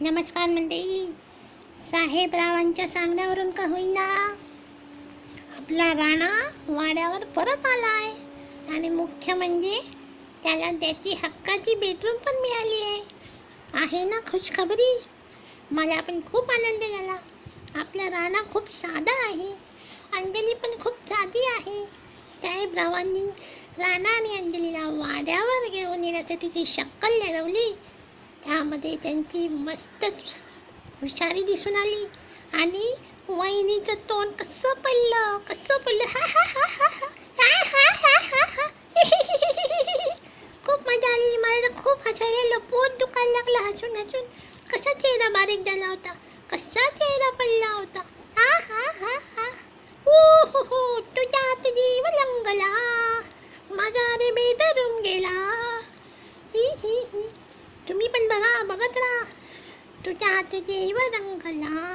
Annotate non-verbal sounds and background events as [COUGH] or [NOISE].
नमस्कार मंडळी. साहेबरावांच्या सांगण्यावरून का होईना? आपला राणा वाड्यावर परत आला आहे आणि मुख्य म्हणजे त्याला त्याची हक्काची बेडरूम पण मिळाली आहे. आहे ना खुशखबरी? मला पण खूप आनंद झाला. आपला राणा खूप साधा आहे. अंजली पण खूप साधी आहे. साहेबरावांनी राणा आणि अंजलीला वाड्यावर घेऊन येण्यासाठी जी शक्कल लढवली त्यामध्ये त्यांची मस्तच हुशारी दिसून आली. आणि वहिनीचं तोंड कसं पडलं कसं पडलं? हा हा हा हा हा हा हा हा हा हा. [LAUGHS] खूप मजा आली. मला तर खूप हसायला आलं. पोट दुखायला लागलं हसून हसून. कसा चेहरा बारीक झाला होता? कसा चेहरा पडला ചാത്ത ചെയ്വതങ്കലാ